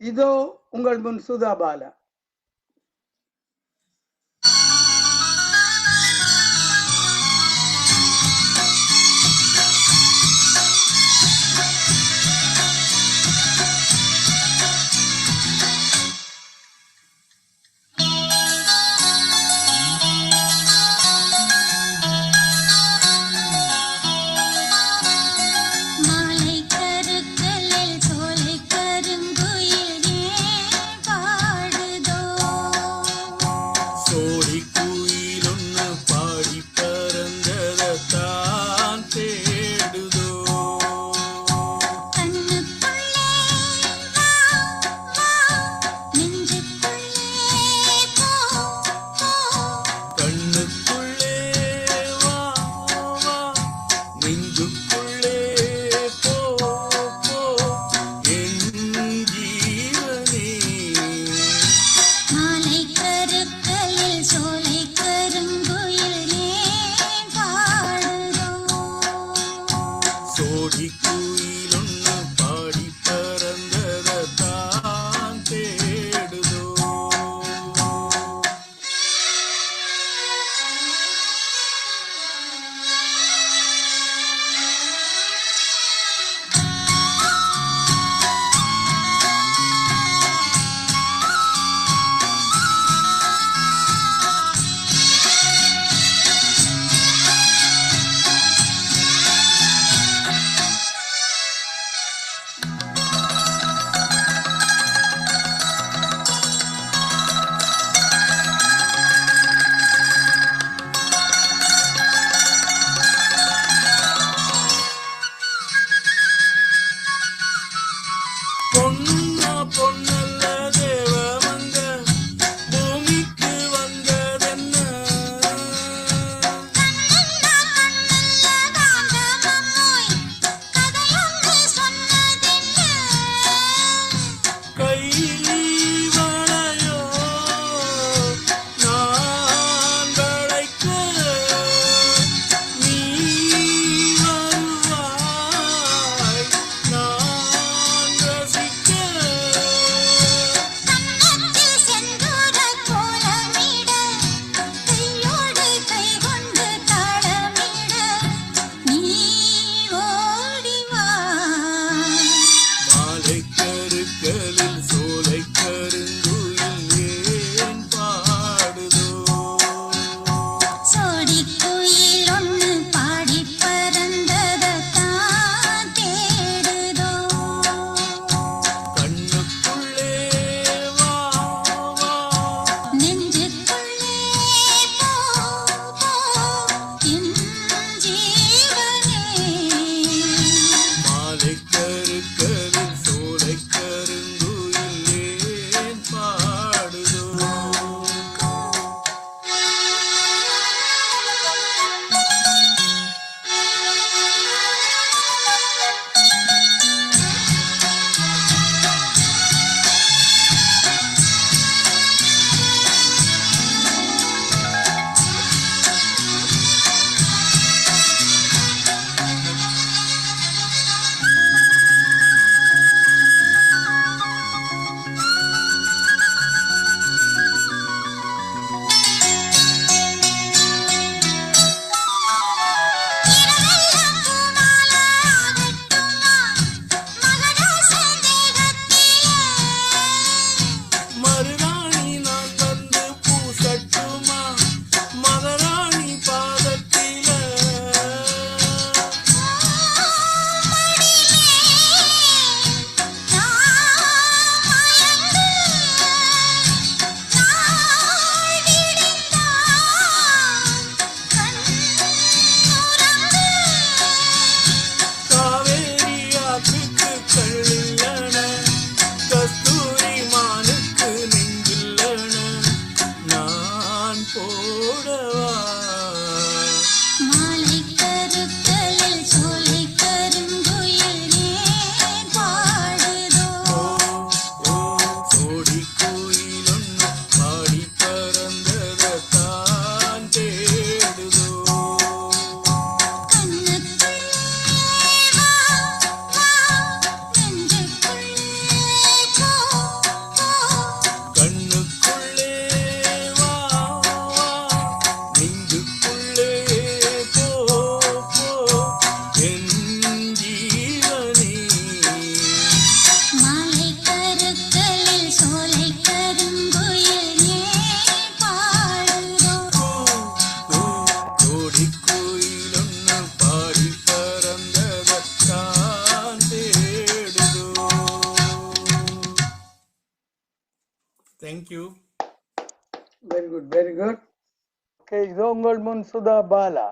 இதோ உங்கள் முன் Sudhabala. out very good very good okay இதோ உங்கள் முன் சுதா பாலா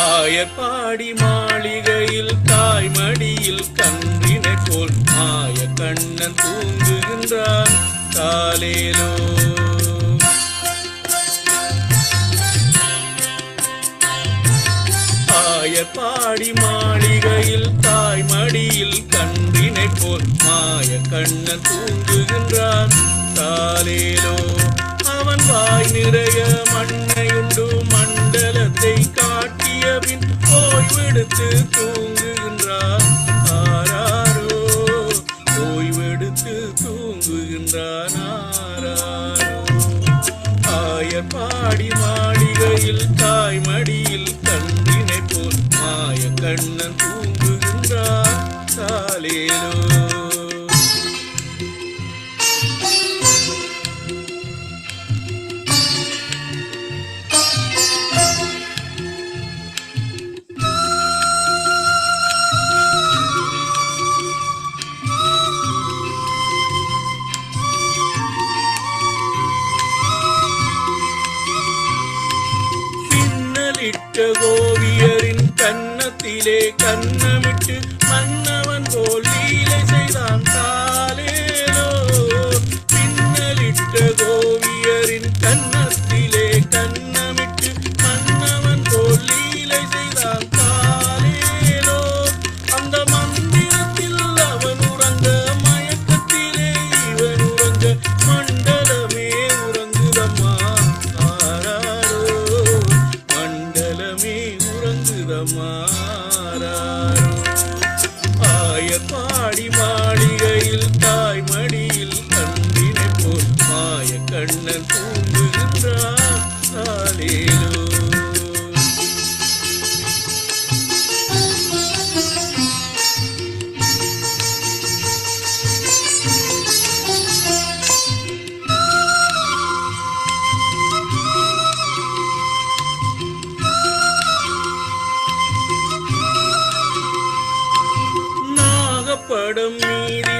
ஆயப்பாடி மாளிகையில் தாய்மடியில் கன்றினை போல் மாய கண்ணன் தூங்குகின்றான் காலேலோ ஆயப்பாடி மாளிகையில் தாய் மடியில் கன்றினை போல் மாய கண்ணன் தூங்குகின்றான். தாலேலோ அவன் வாய் நிறைய மண்ணையுண்டு மண்டலத்தை காட்டிய பின் ஓய்வெடுத்து தூங்குகின்றான். ஓவியரின் கன்னத்திலே கண்ணமிட்டு மன்னவன் போல் லீலை செய்தான் தான் உறங்குதம்மா ஆராரோ ஆயப்பாடி மாளிகையில் நாகப்படம் நீதி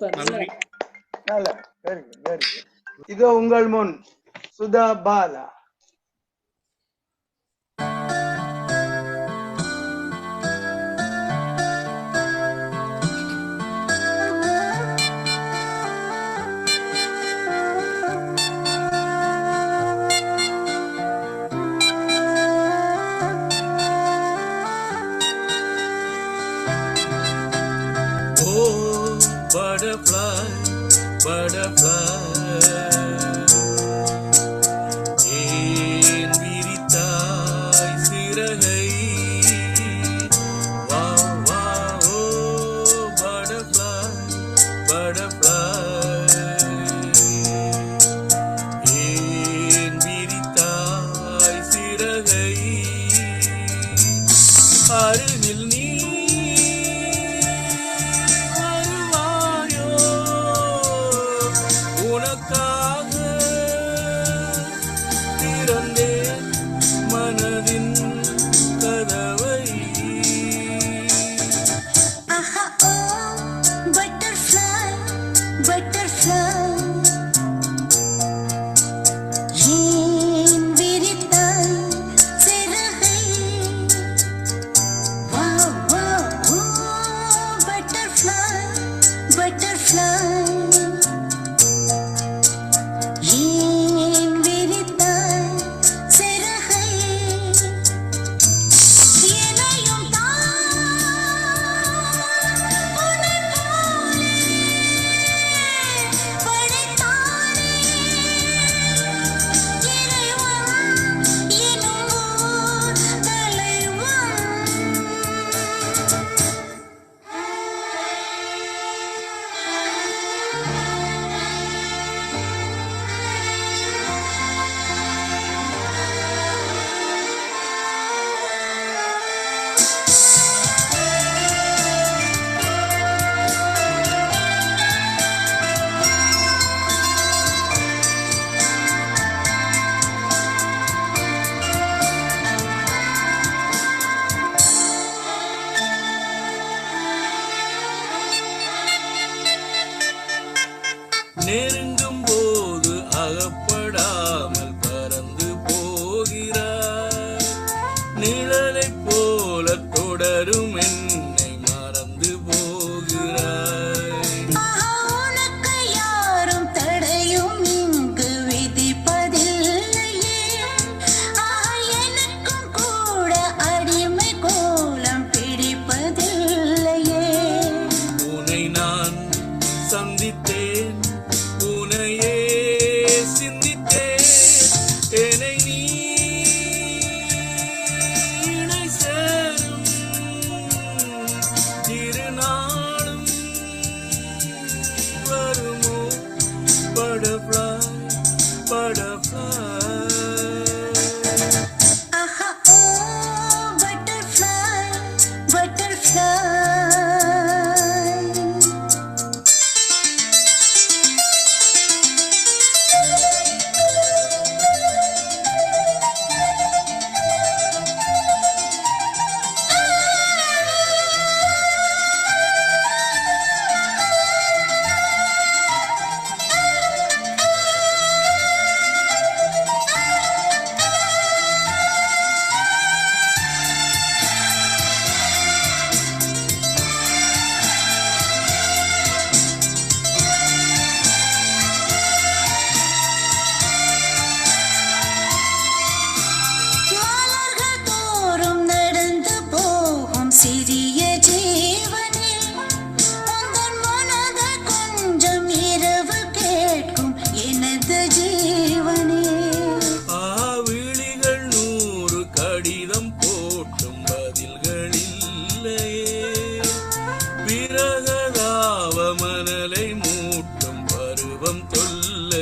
சூப்பர். நல்லா வெரி குட் வெரி குட் இதோ உங்கள் முன் சுதா பாலா. butterfly, butterfly. நெருங்கும் போது அகப்படாமல் பறந்து போகிறார் நிழலை போல தொடரும் என்னை மறந்து போகிறார் யாரும் தடையும் இங்கு விதிப்பதில்லையே. எனக்கும் கூட அடிமை கோலம் பிடிப்பதில்லையே. உனை நான் சந்தித்தேன். பருவம் கொல்ல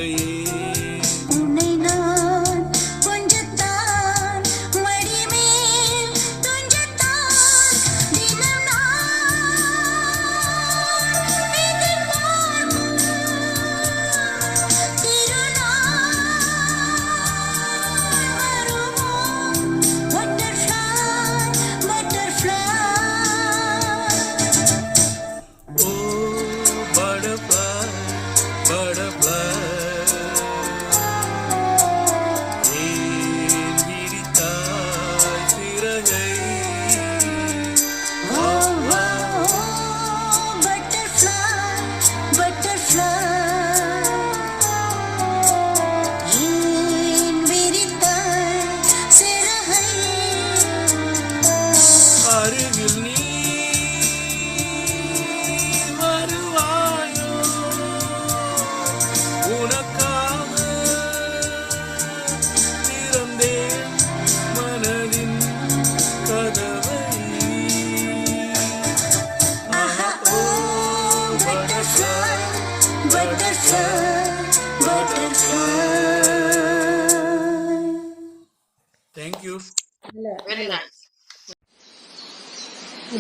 பாடப்ப